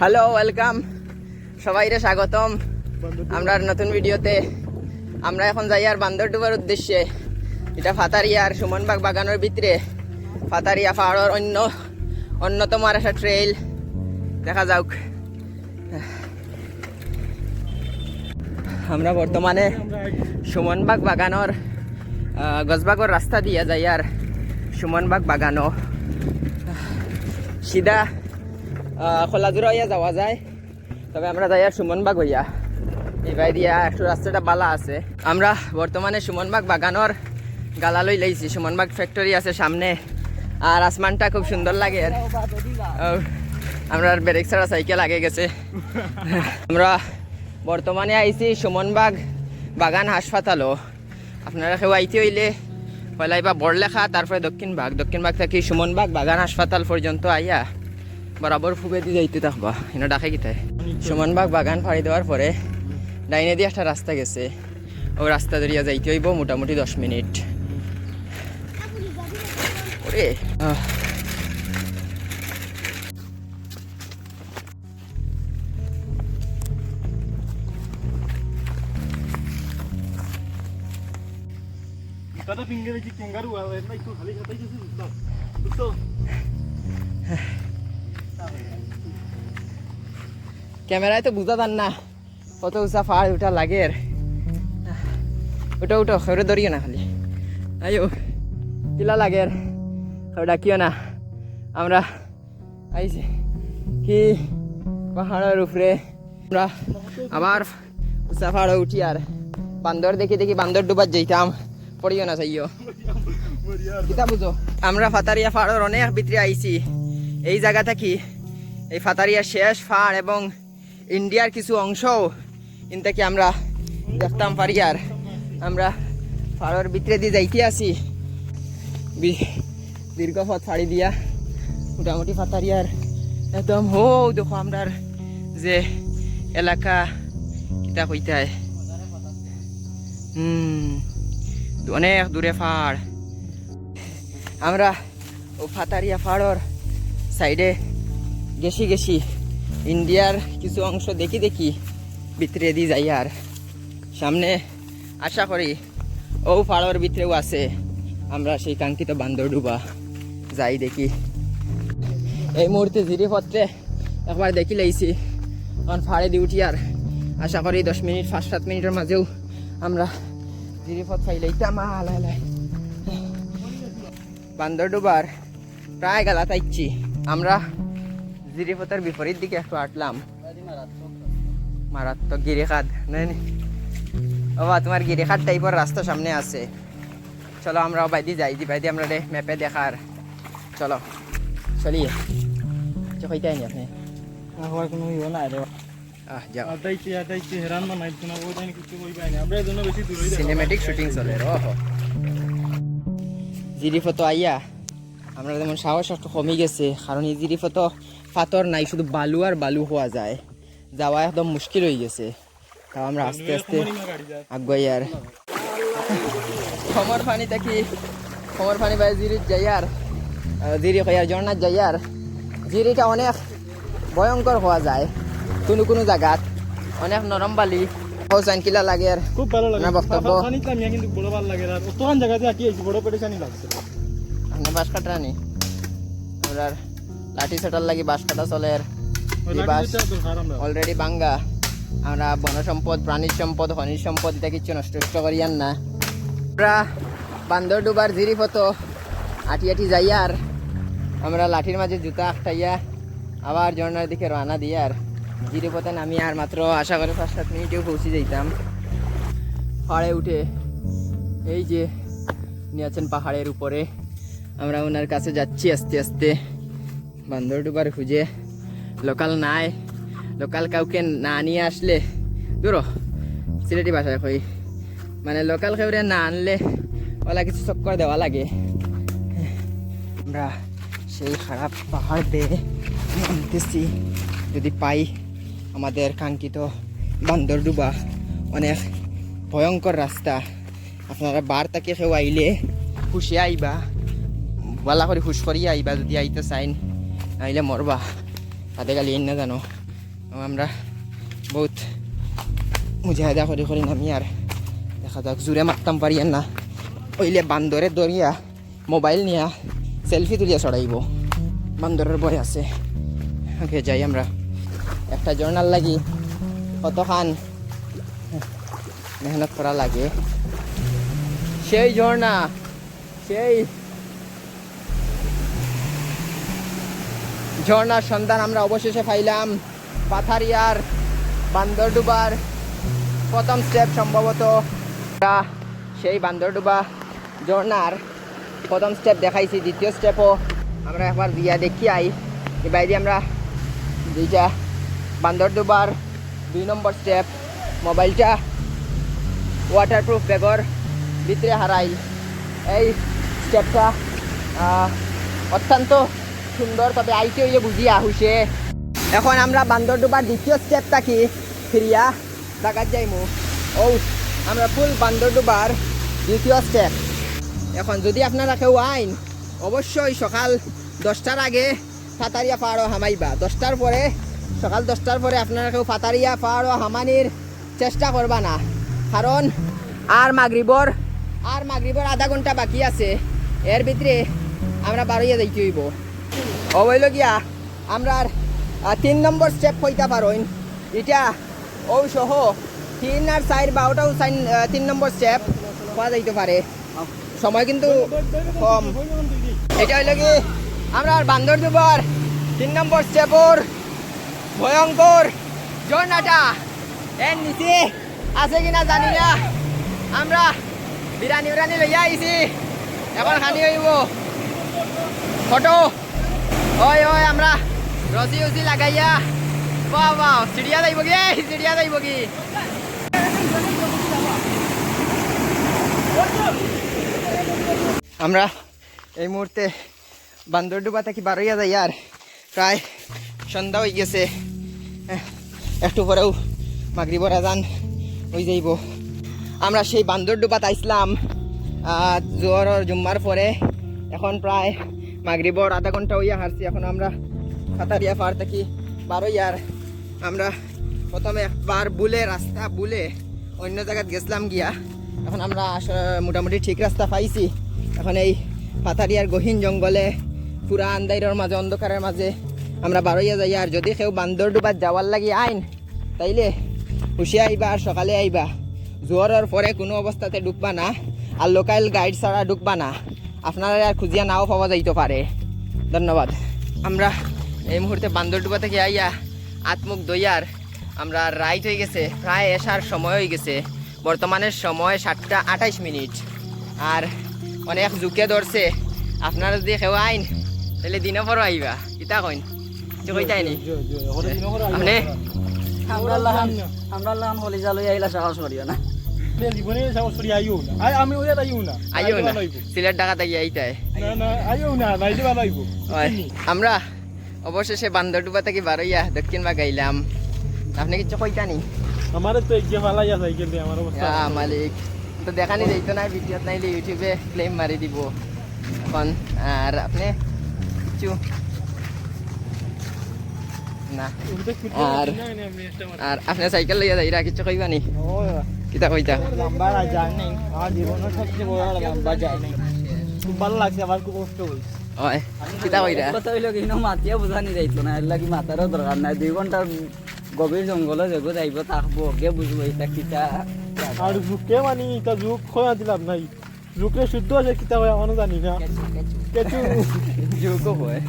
Hello welcome সবাইরে স্বাগতম। আমরা নতুন ভিডিওতে, আমরা এখন যাই আর বান্দরডুবার উদ্দেশ্যে। এটা ফাতারিয়ার সুমনবাগ বাগানের ভিতরে। ফাতারিয়া পাহাড়ের অন্য, অন্যতম আর একটা ট্রেইল দেখা যাওক আমরা বর্তমানে সুমনবাগ বাগানোর গজবাগর রাস্তা দিয়ে যাই আর সুমনবাগ বাগানো সিধা খোলাজুরা হইয়া যাওয়া যায়। তবে আমরা যাই আর সুমনবাগ হইয়া। এই ভাই দিয়া একটু রাস্তাটা বালা আছে। আমরা বর্তমানে সুমনবাগ বাগানোর গালা লই লাইছি। সুমনবাগ ফ্যাক্টরি আছে সামনে। আর আসমানটা খুব সুন্দর লাগে। আর আমরা ব্রেক ছাড়া সাইকেল আগে গেছে। আমরা বর্তমানে আইছি সুমনবাগ বাগান হাসপাতালও। আপনারা কেউ আইতে হইলে পয়লা বা বড়লেখা তারপরে দক্ষিণ বাগ দক্ষিণ বাগ থেকে সুমনবাগ বাগান হাসপাতাল পর্যন্ত আইয়া বরাবর ফুবে দিয়ে যাইতে থাকবা। এনে ডাকে কিতায় সুমনবাগ বাগান ফাড়ি দেওয়ার পরে ডাইনে দিয়ে একটা রাস্তা গেছে। ও রাস্তা ধরিয়া যাইতে হইব মোটামুটি দশ মিনিট। ওরে Kada finger না একটু খালি খাতাই to halish halish. ক্যামেরায় তো বুঝা যান না। কত উঁচা ফাড় উঠা লাগে আর। উঠো উঠো খেয়ে ধরিও না খালি। আইও কিলা লাগে আর ডাকিও না। আমরা আইছি। কি পাহাড়ের উপরে আমরা আবার উঁচা পাহাড়ে উঠি আর বান্দর দেখি দেখি বান্দর ডুবার যেতাম পড়িও না চাইও। কিতা বুঝো আমরা ফাতারিয়া পাহাড়ের অনেক ভিতরে আইছি। এই জায়গা থাকি এই ফাতারিয়া শেষ ফাড় এবং ইন্ডিয়ার কিছু অংশও ইনতাকি আমরা দেখতাম পারি আর আমরা ফাড়ের ভিতরে দিয়ে যাইতে বি- দীর্ঘ পথ ফাড়ি দিয়া মোটামুটি ফাতারিয়ার একদম হো, দেখো আমরার যে এলাকা কিতা কইতায় হুম অনেক দূরে ফাড় আমরা ও ফাতারিয়া ফাড়র সাইডে গেছি গেছি। ইন্ডিয়ার কিছু অংশ দেখি দেখি ভিতরে দিয়ে যাই আর। সামনে আশা করি ও পাড়ার ভিতরেও আছে। আমরা সেই কাঙ্ক্ষিত বান্দর ডুবা যাই দেখি। এই মুহূর্তে জিরিপত্রে একবার দেখি লাইছি। এখন ফাড়ে দিয়ে উঠি আর আশা করি দশ মিনিট, পাঁচ, সাত মিনিটের মাঝেও আমরা জিরিপথ পাই লাইতাম। আলাই লাই বান্দর ডুবার প্রায় গালা তাইছি আমরা জিরিপথের বিপরীত দিকে একটু আটলাম। মারাত্মক গিরিখাদ নাই নি? ও বা তোমার গিরিখাদ টাইপের রাস্তা সামনে আছে। চলো আমরা বাইদি যাই। দি বাইদি আমরা রে ম্যাপে দেখার। চলো। চলিয়ে চো কইতাই নি আপনি। হওয়ার কোনো ইয়ে রে। না যাই। সিনেমেটিক শুটিং চলে রে জিরিফতো আইয়া আমরা যেমন সাহস একটু কমে গেছে কারণ এই জিরিফতো পাথর নাই শুধু বালু আর বালু হওয়া যায়। যাওয়া একদম মুশকিল হয়ে গেছে। তাও আমরা আস্তে আস্তে গাড়ি যায় আগুয়াই আর খমর পানি থাকি খমর পানি বাই জিরিত যাই আর জিরি কয়ার ঝর্ণার যাই আর। জিরিটা অনেক ভয়ঙ্কর হওয়া যায় কোনো কোনো জায়গাত। অনেক নরম বালি হোসাইন কিলা লাগে আর। খুব ভালো লাগে। বক্তব্য। কিন্তু বড় ভালো লাগে আর জায়গাতে আটি বড় পেরেশানি লাগছে। আমরা বাঁশ কাটা নি। আমরা লাঠি ছাটার লাগি বাঁশ কাটা চলে আর। অলরেডি বাঙ্গা আমরা বন সম্পদ প্রাণী সম্পদ খনিজ সম্পদ এটা কিচ্ছু নষ্ট নষ্ট করিয়ান না। আমরা বান্দর ডুবার জিরি ফটো আটি আটি যাই আর। আমরা লাঠির মাঝে জুতা আটটাইয়া আবার ঝর্নার দিকে রানা দিয়ে আর। জিরি পথে নামি আর মাত্র আশা করে পাঁচ সাত মিনিটেও পৌঁছে যাইতাম। পাহাড়ে উঠে এই যে নিয়ে আছেন পাহাড়ের উপরে। আমরা ওনার কাছে যাচ্ছি আস্তে আস্তে। বান্দর ডুবার খুঁজে। লোকাল নাই। লোকাল কাউকে না নিয়ে আসলে দূর। সিলেটি ভাষায় কই। মানে লোকাল কেউরে না আনলে ওলা কিছু চক্কর দেওয়া লাগে। আমরা সেই খারাপ পাহাড় বেয়ে নামতেছি। যদি পাই আমাদের কাঙ্ক্ষিত বান্দর ডুবা অনেক ভয়ঙ্কর রাস্তা। আপনারা বার তাকে কেউ আইলে খুশি আইবা। বালা করে খুশ করিয়া আইবা যদি আইতে চাইন আইলে মরবা তাতে গালি না জানো আমরা বহুত মুজাহিদা করে করে নামি আর দেখা যাক জোরে মারতাম পারি না ওইলে বান্দরে দরিয়া মোবাইল নিয়া সেলফি তুলিয়া চড়াইব বান্দরের বয় আছে ওকে যাই আমরা একটা জর্নাল লাগি কতখান মেহনত করা লাগে সেই ঝর্ণা সেই ঝর্ণার সন্ধান আমরা অবশেষে পাইলাম। পাথারিয়ার বান্দরডুবার। প্রথম স্টেপ সম্ভবত সেই বান্দরডুবা ঝর্ণার প্রথম স্টেপ দেখাইছি, দ্বিতীয় স্টেপও আমরা একবার দিয়া দেখি আই। এই বাইরে আমরা দুইটা বান্দরডুবার, দুই নম্বর স্টেপ মোবাইলটা ওয়াটারপ্রুফ ব্যাগর ভিতরে হারাই। এই স্টেপটা অত্যন্ত সুন্দর, তবে আইতে হইয়ে বুঝিয়া হইছে এখন আমরা বান্দরডুবার দ্বিতীয় স্টেপ থাকি ফিরিয়া টাকার যাইমু। ও আমরা ফুল বান্দরডুবার দ্বিতীয় স্টেপ এখন যদি আপনারা কেউ আইন, অবশ্যই সকাল দশটার আগে ফাতারিয়া পাহাড়ও হামাইবা। দশটার পরে, সকাল দশটার পরে আপনারা কেউ ফাতারিয়া পাহাড়ও হামানির চেষ্টা করবা না। কারণ আর মাগরিবর আর মাগরিবর আধা ঘণ্টা বাকি আছে। এর ভিতরে আমরা বারোইয়া যাইতে হইব। অবৈল গিয়া আমরা আর, আহ, তিন নম্বর স্টেপ হইতে পারইন এটা ও সহ তিন আর চার চাইন আহ, তিন নম্বর স্টেপ পাওয়া যাইতে পারে। সময় কিন্তু কম। এটা হইল কি আমরা বান্দর দুবার তিন নম্বর স্টেপর ভয়ঙ্কর ঝর্ণাটা এর নিচে আছে কিনা জানি না। আমরা বিরানি উরানি লইয়া আইছি। এখন খানি হইব। ফটো। ওই ওই আমরা রসি উসি লাগাইয়া বাহ বাহ চিড়িয়া যাইব কি চিড়িয়া যাইব কি আমরা এই মুহূর্তে বান্দরডুবা থেকে বারোইয়া যাই আর প্রায় সন্ধ্যা হয়ে গেছে। একটু পরেও মাগরিবর আজান হয়ে যাইব। আমরা সেই বান্দরডুবাত আইসলাম জোয়ার জুম্মার পরে। এখন প্রায় মাগরিবর আধা ঘণ্টা হইয়া হারছি, এখন আমরা কাতারিয়া পার থাকি বারোইয়ার আমরা প্রথমে একবার বুলে, রাস্তা বুলে অন্য জায়গায় গেছিলাম গিয়া। এখন আমরা মোটামুটি ঠিক রাস্তা পাইছি। এখন এই পাথারিয়ার গহীন জঙ্গলে পুরা আন্দাইরের মাঝে, অন্ধকারের মাঝে আমরা বারোইয়া যাই। আর যদি কেউ বান্দর ডুবাত যাওয়ার লাগি আইন, তাইলে হুশিয়া আইবা আর সকালে আইবা। জোয়ারের পরে কোনো অবস্থাতে ঢুকবা না, আর লোকাল গাইড ছাড়া ঢুকবা না। আপনারা আর খুঁজিয়া নাও পাওয়া যাইতে পারে ধন্যবাদ আমরা এই মুহূর্তে বান্দরডুবা থেকে আইয়া আত্মুখ দইয়ার আমরা রাইট হয়ে গেছে প্রায় এসার সময় হয়ে গেছে বর্তমানের সময় সাতটা আঠাইশ মিনিট আর অনেক জুকে ধরছে আপনারা যদি কেউ আইন তাহলে দিনে পরও আইবা কিতা কইন আমরা লাহান আমরা লাহান হলিজা লই আইলা সাহস করিও না জীবনে সাহস করি আইও না। আই আমি ওই আইও না। আইও না। সিলেট ঢাকা থেকে আইতাই না না আইও না নাইলে ভালো হইব আমরা অবশেষে বান্দরডুবা থেকে বারোইয়া দক্ষিণ বা গাইলাম আপনি কিছু কইতানি আমার তো এক যে ভালাই আছে কিন্তু আমার অবস্থা। ইয়া মালিক। তো দেখানি যাইতো না ভিডিওত নাইলে ইউটিউবে ক্লেম মারি দিব। এখন আর আপনি কিছু না। আর- আর আপনি সাইকেল লইয়া যাইরা কিছু কইবানি? কিতা কইতা? লম্বা জার্নি আমার জীবনের সবচেয়ে বড় লম্বা জার্নি খুব ভালো লাগছে আমার খুব কষ্ট হয়েছে হয় কিতা কইরা? কথা হইল কি না মাতিয়া বুঝানি যাইতো না এর লাগি দরকার নাই। দুই ঘণ্টার গভীর জঙ্গলে যেগো যাইব থাকব কে বুঝব এটা কিতা? আর জুকে মানে এটা জুক খোয়া দিলাম নাই। জুকে শুদ্ধ আছে কিতা হয় আমারও জানি না। কেঁচু যোগও হয়।